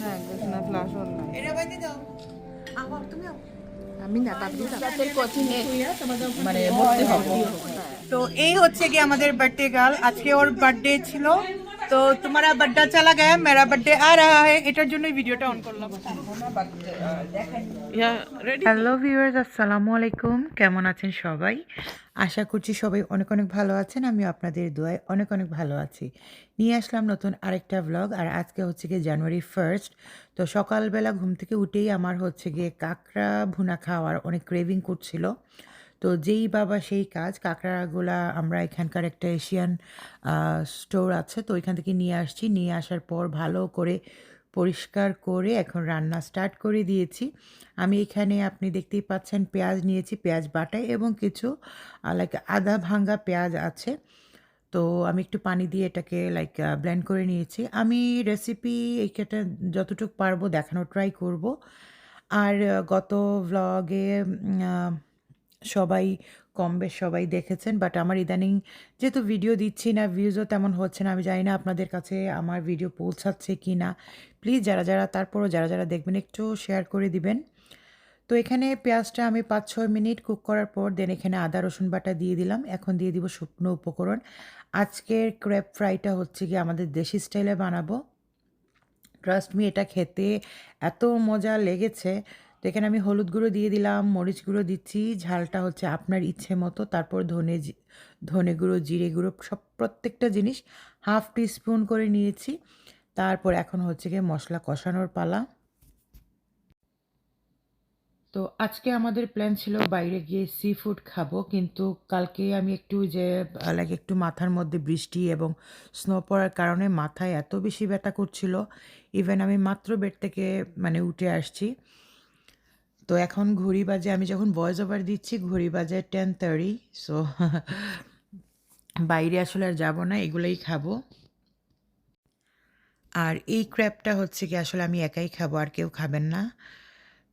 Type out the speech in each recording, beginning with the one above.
না না flush on নাই। এটা বাইতে দাও। আবার তুমি আমি না তাদের মানে ভর্তি হব। তো এই হচ্ছে কি আমাদের বার্থডে গার্ল আজকে ওর বার্থডে ছিল। তো তোমারা বার্থডে চালা গয়া মেরা বার্থডে আ রাহা है এটার জন্যই ভিডিওটা অন করলাম। রেডি হ্যালো ভিউয়ার্স আসসালামু আলাইকুম। কেমন আছেন সবাই? আশা করছি সবাই অনেক অনেক ভালো আছেন। আমি আপনাদের দোয়ায় অনেক অনেক ভালো আছি। নিয়ে আসলাম নতুন আরেকটা ব্লগ আর আজকে হচ্ছে গিয়ে জানুয়ারি ফার্স্ট তো সকালবেলা ঘুম থেকে উঠেই আমার হচ্ছে গিয়ে কাঁকড়া ভুনা খাওয়ার অনেক ক্রেভিং করছিল। তো যেই বাবা সেই কাজ, কাঁকড়াগুলা আমরা এখানকার একটা এশিয়ান স্টোর আছে, তো ওইখান থেকে নিয়ে আসছি। নিয়ে আসার পর ভালো করে পরিষ্কার করে এখন রান্না স্টার্ট করে দিয়েছি। আমি এখানে আপনি দেখতেই পাচ্ছেন পেঁয়াজ নিয়েছি, পেঁয়াজ বাটাই এবং কিছু লাইক আদা ভাঙ্গা পেঁয়াজ আছে। তো আমি একটু পানি দিয়ে এটাকে লাইক ব্লেন্ড করে নিয়েছি। আমি রেসিপি এইটা যতটুকু পারব দেখানো ট্রাই করব। আর গত ভ্লগে সবাই কম বেশ সবাই দেখেছেন বাট আমার ইদানিং যেহেতু ভিডিও দিচ্ছি না ভিউজও তেমন হচ্ছে না, আমি জানি না আপনাদের কাছে আমার ভিডিও পৌঁছাচ্ছে কি না। প্লিজ যারা যারা, তারপরও যারা যারা দেখবেন, একটু শেয়ার করে দিবেন। তো এখানে পেঁয়াজটা আমি পাঁচ ছয় মিনিট কুক করার পর দেন এখানে আদা, রসুন বাটা দিয়ে দিলাম। এখন দিয়ে দিব শুকনো উপকরণ। আজকের ক্র্যাপ ফ্রাইটা হচ্ছে কি আমাদের দেশি স্টাইলে বানাবো। ট্রাস্ট মি এটা খেতে এত মজা লেগেছে। তো এখানে আমি হলুদ গুঁড়ো দিয়ে দিলাম, মরিচ গুঁড়ো দিচ্ছি, ঝালটা হচ্ছে আপনার ইচ্ছে মতো, তারপর ধনে ধনে গুঁড়ো, জিরে গুঁড়ো, সব প্রত্যেকটা জিনিস হাফ টি স্পুন করে নিয়েছি। তারপর এখন হচ্ছে গিয়ে মশলা কষানোর পালা। তো আজকে আমাদের প্ল্যান ছিল বাইরে গিয়ে সি ফুড খাব, কিন্তু কালকে আমি একটু যে লাইক একটু মাথার মধ্যে বৃষ্টি এবং স্নো পড়ার কারণে মাথায় এত বেশি ব্যথা করছিল ইভেন আমি মাত্র বেড থেকে মানে উঠে আসছি। তো এখন ঘড়ি বাজে, আমি যখন ভয়েস ওভার দিচ্ছি, ঘড়ি বাজে টেন থার্টি সো বাইরে আসলে আর যাব না, এগুলোই খাব। আর এই ক্র্যাপটা হচ্ছে কি, আসলে আমি একাই খাব, আর কেউ খাবেন না।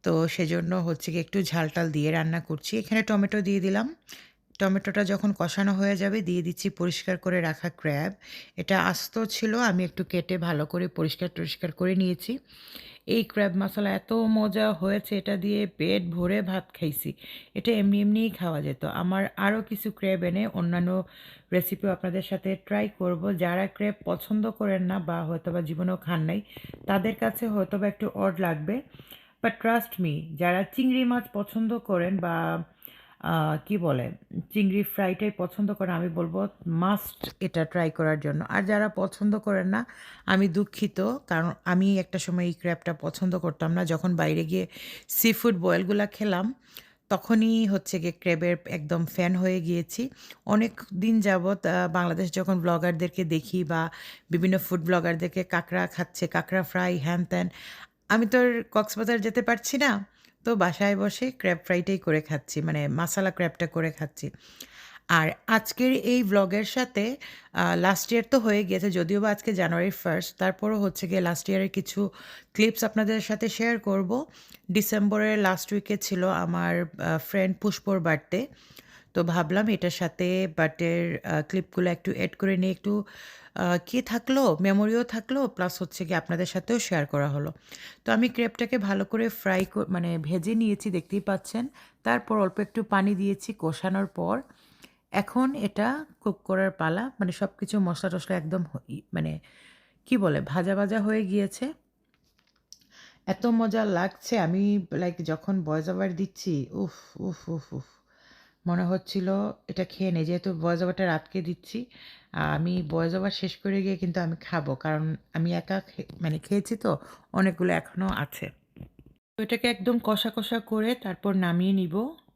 তো সেজন্য হচ্ছে কি, একটু ঝালটাল দিয়ে রান্না করছি। এখানে টমেটো দিয়ে দিলাম। টমেটোটা যখন কষানো হয়ে যাবে, দিয়ে দিচ্ছি পরিষ্কার করে রাখা ক্র্যাব এটা আস্ত ছিল, আমি একটু কেটে ভালো করে পরিষ্কার টরিষ্কার করে নিয়েছি। এই ক্র্যাব মশলা এত মজা হয়েছে, এটা দিয়ে পেট ভরে ভাত খাইছি। এটা এমনি এমনিই খাওয়া যেত। আমার আরও কিছু ক্র্যাব এনে অন্যান্য রেসিপিও আপনাদের সাথে ট্রাই করব। যারা ক্র্যাব পছন্দ করেন না বা হয়তো বা জীবনেও খান নাই, তাদের কাছে হয়তো বা একটু অড লাগবে। বাট ট্রাস্ট মি যারা চিংড়ি মাছ পছন্দ করেন বা কি বলে, চিংড়ি ফ্রাইটাই পছন্দ করে, আমি বলব মাস্ট এটা ট্রাই করার জন্য। আর যারা পছন্দ করেন না, আমি দুঃখিত, কারণ আমি একটা সময় এই ক্র্যাবটা পছন্দ করতাম না। যখন বাইরে গিয়ে সি ফুড বয়েলগুলো খেলাম, তখনই হচ্ছে গিয়ে ক্র্যাবের একদম ফ্যান হয়ে গিয়েছি। অনেক দিন যাবৎ বাংলাদেশ যখন ব্লগারদেরকে দেখি বা বিভিন্ন ফুড ব্লগারদেরকে কাঁকড়া খাচ্ছে, কাঁকড়া ফ্রাই হ্যান ত্যান, আমি তো কক্সবাজার যেতে পারছি না। তো বাসায় বসে ক্র্যাব ফ্রাইটাই করে খাচ্ছি মানে মাসালা ক্র্যাবটা করে খাচ্ছি। আর আজকের এই ব্লগের সাথে লাস্ট ইয়ার তো হয়ে গিয়েছে, যদিও বা আজকে জানুয়ারি ফার্স্ট তারপরও হচ্ছে গিয়ে লাস্ট ইয়ারের কিছু ক্লিপস আপনাদের সাথে শেয়ার করব। ডিসেম্বরের লাস্ট উইকে ছিল আমার ফ্রেন্ড পুষ্পর বার্থডে তো ভাবলাম এটার সাথে বার্থডের ক্লিপগুলো একটু এড করে নিয়ে একটু কি থাকল? মেমোরিও থাকল, প্লাস হচ্ছে কি আপনাদের সাথেও শেয়ার করা হলো। তো আমি ক্রেপটাকে ভালো করে ফ্রাই মানে ভেজে নিয়েছি, দেখতেই পাচ্ছেন। তারপর অল্প একটু পানি দিয়েছি কষানোর পর। এখন এটা কুক করার পালা মানে সব কিছু মশলা টশলা একদম মানে কি বলে, ভাজা ভাজা হয়ে গিয়েছে। এত মজা লাগছে, আমি লাইক যখন ভয়েস ওভার দিচ্ছি, উফ উফ উফ উফ। মনে হচ্ছিল এটা খেয়ে নেই যেহেতু ভয়েস ওভারটা রাতকে দিচ্ছি আমি ভয়েস ওভার শেষ করে গিয়ে কিন্তু আমি খাব, কারণ আমি একা মানে খেয়েছি তো, অনেকগুলো এখনও আছে। তো এটাকে একদম কষা কষা করে তারপর নামিয়ে নিব।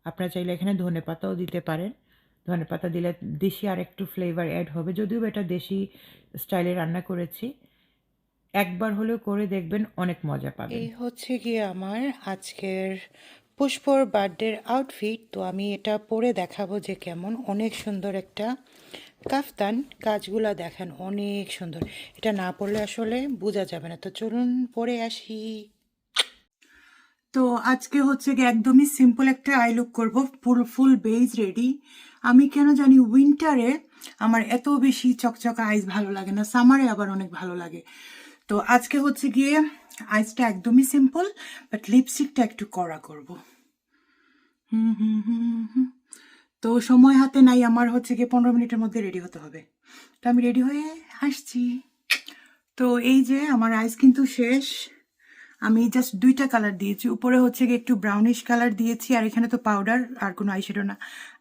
আপনারা চাইলে এখানে ধনে পাতাও দিতে পারেন। ধনে পাতা দিলে দেশি আর একটু ফ্লেভার অ্যাড হবে, যদিও এটা দেশি স্টাইলে রান্না করেছি। একবার হলেও করে দেখবেন, অনেক মজা পাবেন। এই হচ্ছে গিয়ে আমার আজকের পুষ্পর বার্থডের আউটফিট তো আমি এটা পরে দেখাবো যে কেমন। অনেক সুন্দর একটা কাফতান কাজগুলা দেখেন, অনেক সুন্দর। এটা না পড়লে আসলে বোঝা যাবে না। তো চলুন পরে আসি। তো আজকে হচ্ছে গিয়ে একদমই সিম্পল একটা আই লুক করব ফুল ফুল বেজ রেডি আমি কেন জানি উইন্টারে আমার এত বেশি চকচকা আইস ভালো লাগে না সামারে আবার অনেক ভালো লাগে। তো আজকে হচ্ছে গিয়ে আইসটা একদমই সিম্পল বাট লিপস্টিকটা একটু কড়া করব। হুম হুম হুম হুম তো সময় হাতে নাই, আমার হচ্ছে গিয়ে পনেরো মিনিটের মধ্যে রেডি হতে হবে। তো আমি রেডি হয়ে আসছি। তো এই যে আমার আইস কিন্তু শেষ। আমি জাস্ট দুইটা কালার দিয়েছি। উপরে হচ্ছে গিয়ে একটু ব্রাউনিশ কালার দিয়েছি, আর এখানে তো পাউডার আর কোনো আইশ্যাডো না।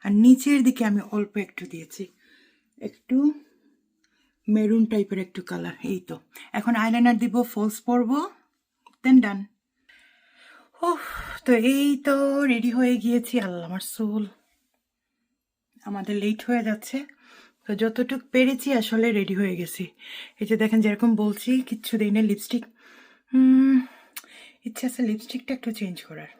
আর নিচের দিকে আমি অল্প একটু দিয়েছি। একটু মেরুন টাইপের একটু কালার এই তো। এখন আইলাইনার দিব ফলস পরবো দেন ডান ও তো এই তো রেডি হয়ে গিয়েছি। আল্লাহ, আমার আমাদের লেট হয়ে যাচ্ছে। তো যতটুক পেরেছি আসলে রেডি হয়ে গেছি। এই যে দেখেন, যেরকম বলছি, কিচ্ছু দিই না লিপস্টিক ইচ্ছা আছে লিপস্টিকটা একটু চেঞ্জ করার।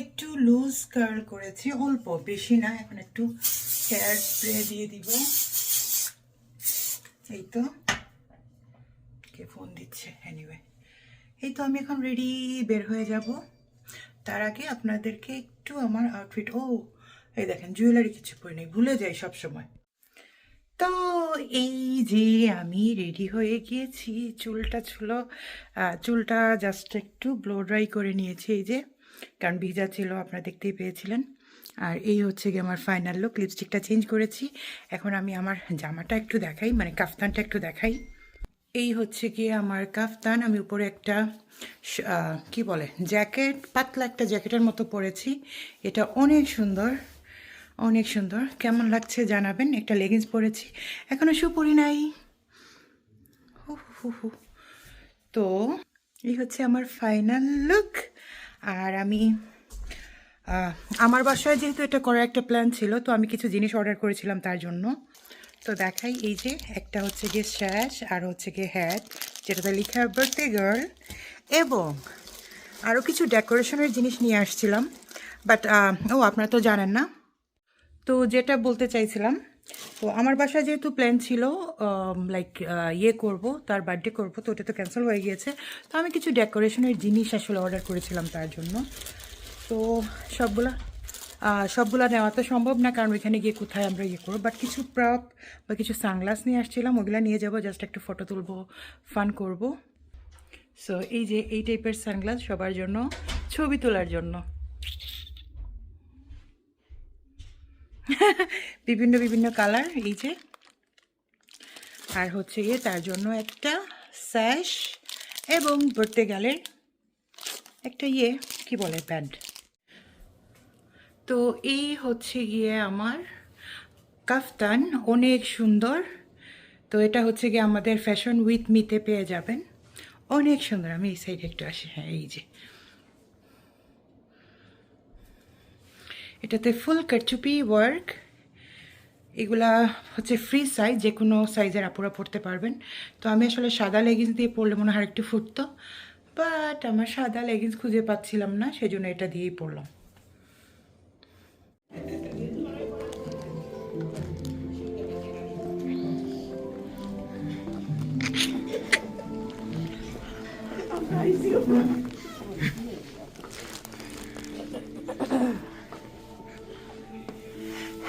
একটু লুজ কার্ল করেছি, অল্প, বেশি না, এখন একটু হেয়ার স্প্রে দিয়ে দিব। এই তো। কে ফোন দিচ্ছে? এনিওয়ে এই তো আমি এখন রেডি বের হয়ে যাব। তার আগে আপনাদেরকে একটু আমার আউটফিট ও, এই দেখেন জুয়েলারি কিছু পরে নেই, ভুলে যাই সব সময় তো এই যে আমি রেডি হয়ে গিয়েছি, চুলটা ছিল চুলটা জাস্ট একটু ব্লো ড্রাই করে নিয়েছি, এই যে। কারণ ভিজা ছিল, আপনারা দেখতেই পেয়েছিলেন। আর এই হচ্ছে গিয়ে আমার ফাইনাল লুক লিপস্টিকটা চেঞ্জ করেছি। এখন আমি আমার জামাটা একটু দেখাই মানে কাফতানটা একটু দেখাই। এই হচ্ছে গিয়ে আমার কাফতান, আমি উপরে একটা কি বলে, জ্যাকেট, পাতলা একটা জ্যাকেটের মতো পরেছি। এটা অনেক সুন্দর অনেক সুন্দর। কেমন লাগছে জানাবেন, একটা লেগিংস পরেছি। এখনও শু পরি নাই। হু হু হু। তো, এই হচ্ছে আমার ফাইনাল লুক আর আমি আমার বাসায় যেহেতু এটা করার একটা প্ল্যান ছিল, তো আমি কিছু জিনিস অর্ডার করেছিলাম তার জন্য। তো দেখাই, এই যে একটা হচ্ছে গিয়ে শ্যাশ আর হচ্ছে গিয়ে হ্যাট যেটাতে লেখা বার্থডে গার্ল এবং আরও কিছু ডেকোরেশনের জিনিস নিয়ে আসছিলাম। বাট ও, আপনারা তো জানেন না। তো যেটা বলতে চাইছিলাম তো আমার বাসায় যেহেতু প্ল্যান ছিল লাইক ইয়ে করব, তার বার্থডে করব, তো ওটা তো ক্যান্সেল হয়ে গিয়েছে। তো আমি কিছু ডেকোরেশনের জিনিস আসলে অর্ডার করেছিলাম তার জন্য। তো সবগুলা সবগুলা নেওয়া তো সম্ভব না, কারণ ওইখানে গিয়ে কোথায় আমরা ইয়ে করব? বাট কিছু প্রপ বা কিছু সানগ্লাস নিয়ে আসছিলাম, ওগুলা নিয়ে যাব জাস্ট একটু ফটো তুলবো ফান করব। সো এই যে এই টাইপের সানগ্লাস সবার জন্য, ছবি তোলার জন্য। বিভিন্ন বিভিন্ন কালার, এই যে। আর হচ্ছে গিয়ে তার জন্য একটা স্যাশ এবং ধরতে গেলে একটা ইয়ে কি বলে প্যান্ট তো এই হচ্ছে গিয়ে আমার কাফতান, অনেক সুন্দর। তো এটা হচ্ছে গিয়ে আমাদের ফ্যাশন উইথ মিতে পেয়ে যাবেন। অনেক সুন্দর, আমি এই সাইডে একটু আসি হ্যাঁ এই যে। এটাতে ফুল কারচুপি ওয়ার্ক এগুলা হচ্ছে ফ্রি সাইজ যে কোনো সাইজের আপুরা পরতে পারবেন। তো আমি আসলে সাদা লেগিংস দিয়ে পরলে মনে হয় একটু ফুটতো। বাট আমার সাদা লেগিংস খুঁজে পাচ্ছিলাম না সেই জন্য এটা দিয়েই পরলাম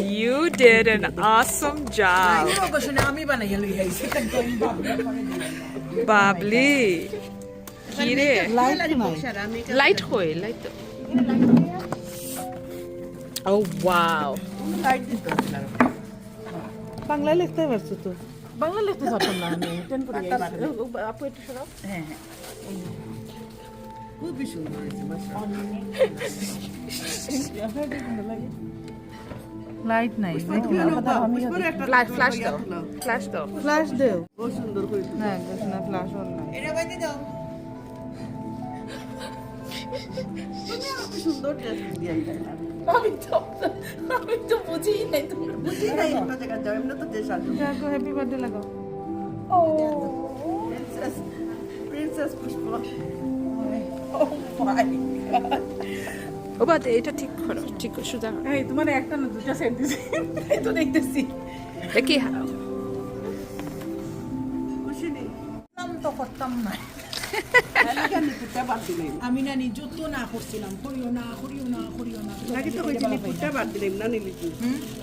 Bubbly. You did an awesome job. Bubbly. কি রে লাইট কই লাইট ও ওয়াও বাংলা লিখতে পারছ তো বাংলা লিখতে পারতাম না আমি টেন করে আপু একটু সরাও হ্যাঁ হ্যাঁ খুবই সুন্দর লাইট নাই ফ্ল্যাশ ফ্ল্যাশ দাও ফ্ল্যাশ দাও ফ্ল্যাশ দেও না না ফ্ল্যাশ অন নাই সুন্দর ড্রেস দিয়ে আমি তো আমি তো বুঝি নাই তুমি বুঝি নাই অন্য জায়গায় যাও এমনি তো দেশ আসবে লাগো হ্যাপি বার্থডে লাগো ও প্রিন্সেস প্রিন্সেস পুষ্প ও মাই ও বাদ এটা ঠিক করো ঠিক করো সোজা করো। এই তোমার একটা না দুটো সেট দিছি। এই তো দেখতেছি। দেখি খুশি নেই নাম তো করতাম না। আমি না যত না করছিলাম। করিও না করিও না করিও না। নাকি তো কইছিলি পুটটা বাদ দিলাম না নিলি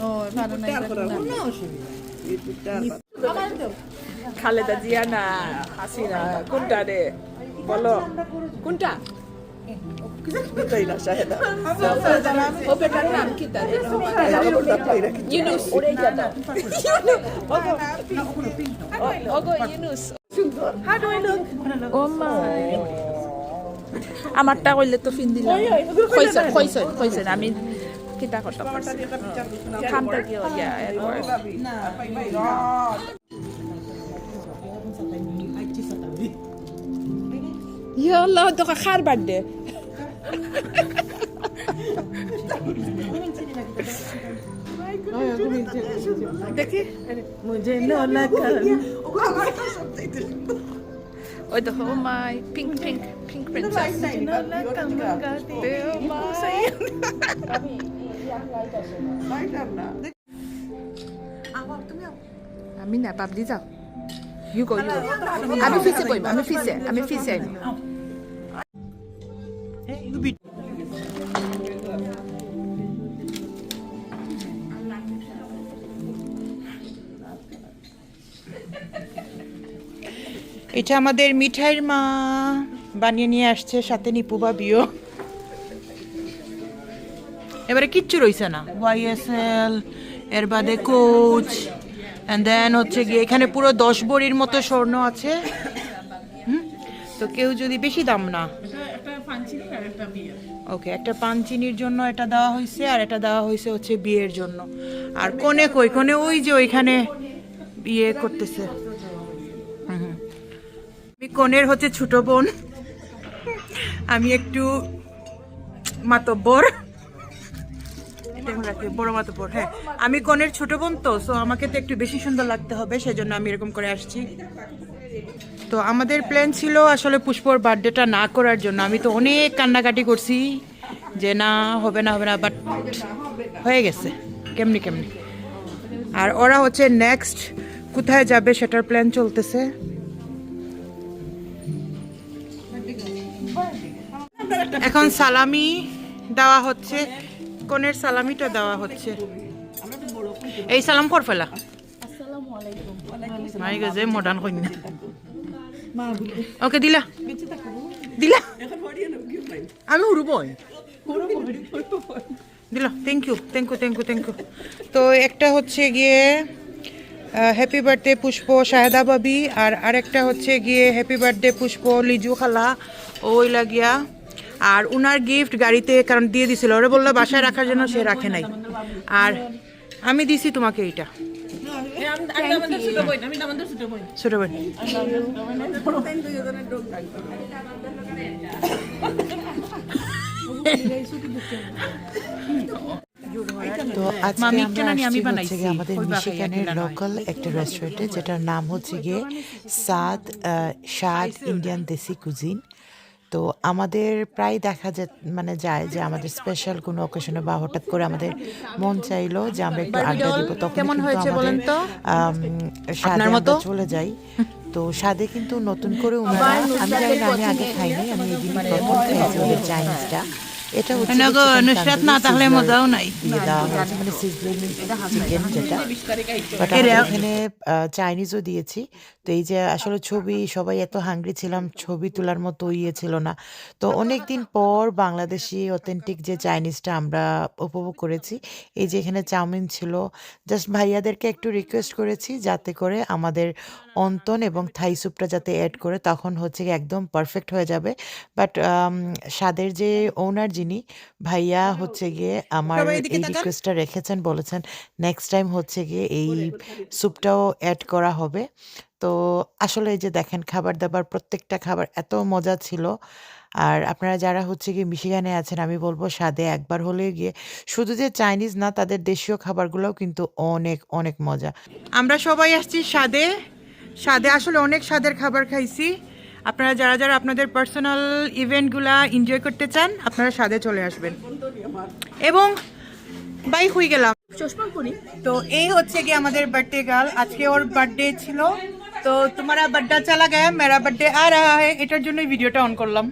ও ভালো না কোনো অসুবিধা এই পুটটা খালেদা জিয়া না হাসিনা কোনটা রে? বলো। কোনটা? How do I look? আমারটা কইলে তো ফিন দিলাম কইছেন আমি কিতা করতে পারছি খামটা কি ইয়া এরপর ইয়া আল্লাহ তো খার বার্থডে দেখি মুঝে নো লাগা ওই দেখো ও my pink pink pink princess no লাগা মগাতে আমি না বাবলি যাও ইউ গো ইউ আমি ফিসে বইব আমি ফিসে আমি ফিসে। এটা আমাদের মিঠাইয়ের মা বানিয়ে নিয়ে আসছে, সাথে নিপু বাবিও এবারে কিচ্ছু রইছে না। ওয়াইএসএল এর বাদে কোচ অ্যান্ড দেন হচ্ছে গিয়ে এখানে পুরো দশ বড়ির মতো স্বর্ণ আছে। তো কেউ যদি বেশি দাম না। ওকে একটা পানচিনির জন্য এটা দেওয়া হয়েছে আর এটা দেওয়া হয়েছে হচ্ছে বিয়ের জন্য। আর কোনে কই? কোনে ওই যে ওইখানে বিয়ে করতেছে। আমি কনের হচ্ছে ছোট বোন। আমি একটু মাতব্বর বড় মাতব্বর হ্যাঁ। আমি কনের ছোট বোন তো সো আমাকে তো একটু বেশি সুন্দর লাগতে হবে, সেজন্য আমি এরকম করে আসছি। তো আমাদের প্ল্যান ছিল আসলে পুষ্পর বার্থডেটা না করার জন্য। আমি তো অনেক কান্নাকাটি করছি যে না, হবে না হবে না বাট হয়ে গেছে। কেমনি কেমনি। আর ওরা হচ্ছে নেক্সট কোথায় যাবে সেটার প্ল্যান চলতেছে। এখন সালামি দেওয়া হচ্ছে কনের সালামিটা দেওয়া হচ্ছে। এই সালাম কর ফেলা। মডার্ন কন্যা। ওকে দিলা। দিলা। আমি উড়বই দিল thank you thank you thank you thank you তো একটা হচ্ছে গিয়ে হ্যাপি বার্থডে পুষ্প শাহেদা বাবি আর আরেকটা হচ্ছে গিয়ে হ্যাপি বার্থডে পুষ্প লিজু খালা। ওই লাগিয়া আর উনার গিফট গাড়িতে কারণ দিয়ে দিছিল। ওরা বলল বাসায় রাখার জন্য সে রাখে নাই। আর আমি দিছি তোমাকে এইটা। আমি ছোট বই আমি আমাদের ছোট বই ছোট বোন তো আজকে আমরা আসছি আমাদের মিশিগানের লোকাল একটা রেস্টুরেন্টে যেটার নাম হচ্ছে গিয়ে সাদ আহ, স্বাদ ইন্ডিয়ান দেশি কুজিন তো আমাদের প্রায় দেখা যায় মানে যায় যে আমাদের স্পেশাল কোনো অকেশনে বা হঠাৎ করে আমাদের মন চাইলো যে আমরা একটু আড্ডা দিব তখন কেমন হয়েছে বলেন তো? স্বাদে আমরা চলে যাই। তো স্বাদে কিন্তু নতুন করে ওনারা আমি জানি না আমি আগে খাইনি আমি এই দিনই প্রথম খাইছি ওদের চাইনিজটা এটা হচ্ছে না গো, chicken নুসরাত না তাহলে মজাও নাই। দিয়ে দেওয়া হয়েছে মানে সিজলিং চিকেন যেটা। বাট এখানে চাইনিজও দিয়েছি। তো এই যে আসলে ছবি সবাই এত হাঙ্গরি ছিলাম ছবি তোলার মতো ইয়ে ছিল না। তো অনেক দিন পর বাংলাদেশি অথেন্টিক যে চাইনিজটা আমরা উপভোগ করেছি এই যে এখানে চাউমিন ছিল। জাস্ট ভাইয়াদেরকে একটু রিকোয়েস্ট করেছি যাতে করে আমাদের অন্তন এবং থাই স্যুপটা যাতে অ্যাড করে তখন হচ্ছে গিয়ে একদম পারফেক্ট হয়ে যাবে। বাট স্বাদের যে ওনার যিনি ভাইয়া হচ্ছে গিয়ে আমার এই রিকোয়েস্টটা রেখেছেন বলেছেন নেক্সট টাইম হচ্ছে গিয়ে এই স্যুপটাও অ্যাড করা হবে। তো আসলে এই যে দেখেন খাবার দাবার প্রত্যেকটা খাবার এত মজা ছিল। আর আপনারা যারা হচ্ছে গিয়ে মিশিগানে আছেন আমি বলব স্বাদে একবার হলে গিয়ে শুধু যে চাইনিজ না তাদের দেশীয় খাবারগুলোও কিন্তু অনেক অনেক মজা। আমরা সবাই আসছি স্বাদে। স্বাদে আসলে অনেক স্বাদের খাবার খাইছি। আপনারা যারা যারা আপনাদের পার্সোনাল ইভেন্টগুলা এনজয় করতে চান আপনারা স্বাদে চলে আসবেন। এবং বাই হয়ে গেলাম। তো এই হচ্ছে কি আমাদের বার্থডে গার্ল আজকে ওর বার্থডে ছিল। তো তোমারা বার্থডে চালা গয়া মেরা বার্থডে আর রাহা है এটার জন্যই ভিডিওটা অন করলাম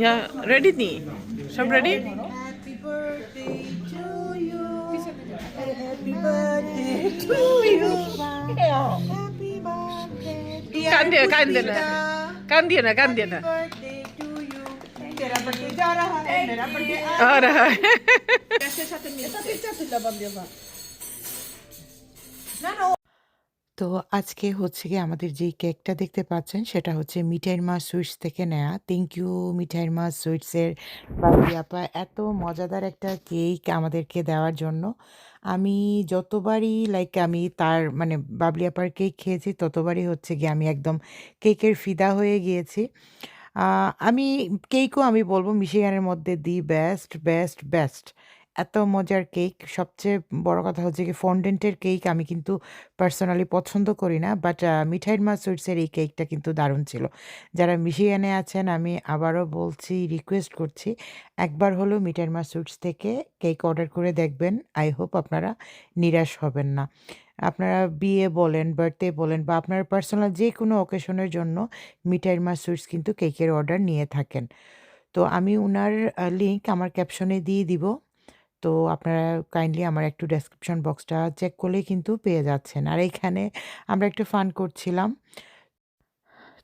ইয়া রেডি নি সব রেডি কান দিয়ে কান দিয়ে না কান দিয়ে না কান দিয়ে না तेरा बर्थडे जा रहा है मेरा बर्थडे আর তো আজকে হচ্ছে কি আমাদের যে কেকটা দেখতে পাচ্ছেন, সেটা হচ্ছে মিঠাইয়ের মা সুইটস থেকে নেয়া। থ্যাংক ইউ মিঠাইয়ের মা সুইটসের। বাবলি আপা, এত মজাদার একটা কেক আমাদেরকে দেওয়ার জন্য। আমি যতবারই লাইক আমি তার মানে বাবলি আপার কেক খেয়েছি, ততবারই হচ্ছে গিয়ে আমি একদম কেকের ফিদা হয়ে গিয়েছি। আমি, কেকও আমি বলব, মিশিগানের মধ্যে দি বেস্ট বেস্ট বেস্ট। এত মজার কেক। সবচেয়ে বড় কথা হচ্ছে কি ফন্ডেন্টের কেক আমি কিন্তু পার্সোনালি পছন্দ করি না বাট মিঠাইয়ের মা সুইটসের এই কেকটা কিন্তু দারুণ ছিল। যারা মিশিয়ানে আছেন, আমি আবারও বলছি রিকোয়েস্ট করছি, একবার হলেও মিঠাইয়ের মা সুইটস থেকে কেক অর্ডার করে দেখবেন। আই হোপ আপনারা নিরাশ হবেন না। আপনারা বিয়ে বলেন বার্থডে বলেন, বা আপনার পার্সোনাল যে কোনো অকেশনের জন্য মিঠাইয়ের মা সুইটস কিন্তু কেকের অর্ডার নিয়ে থাকেন। তো আমি ওনার লিঙ্ক আমার ক্যাপশনে দিয়ে দিব। তো আপনারা কাইন্ডলি আমার একটু ডেসক্রিপশন বক্সটা চেক করলেই কিন্তু পেয়ে যাচ্ছেন। আর এইখানে আমরা একটু ফান করছিলাম।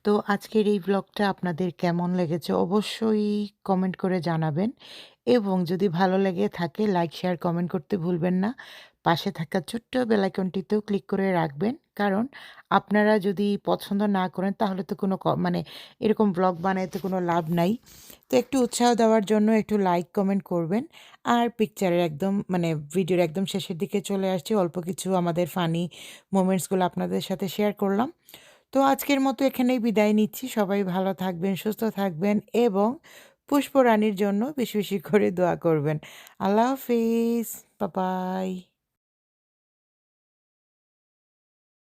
তো আজকের এই ব্লগটা আপনাদের কেমন লেগেছে অবশ্যই কমেন্ট করে জানাবেন। এবং যদি ভালো লেগে থাকে লাইক শেয়ার কমেন্ট করতে ভুলবেন না। পাশে থাকা ছোট্ট বেলাইকনটিতেও ক্লিক করে রাখবেন। কারণ আপনারা যদি পছন্দ না করেন, তাহলে তো কোনো মানে এরকম ব্লগ বানাইতে কোনো লাভ নাই। তো একটু উৎসাহ দেওয়ার জন্য একটু লাইক কমেন্ট করবেন। আর পিকচারের একদম মানে ভিডিওর একদম শেষের দিকে চলে আসছি। অল্প কিছু আমাদের ফানি মোমেন্টসগুলো আপনাদের সাথে শেয়ার করলাম। তো আজকের মতো এখানেই বিদায় নিচ্ছি। সবাই ভালো থাকবেন, সুস্থ থাকবেন এবং পুষ্পরানীর জন্য বেশি বেশি করে দোয়া করবেন। আল্লাহ হাফিজ। বাবাই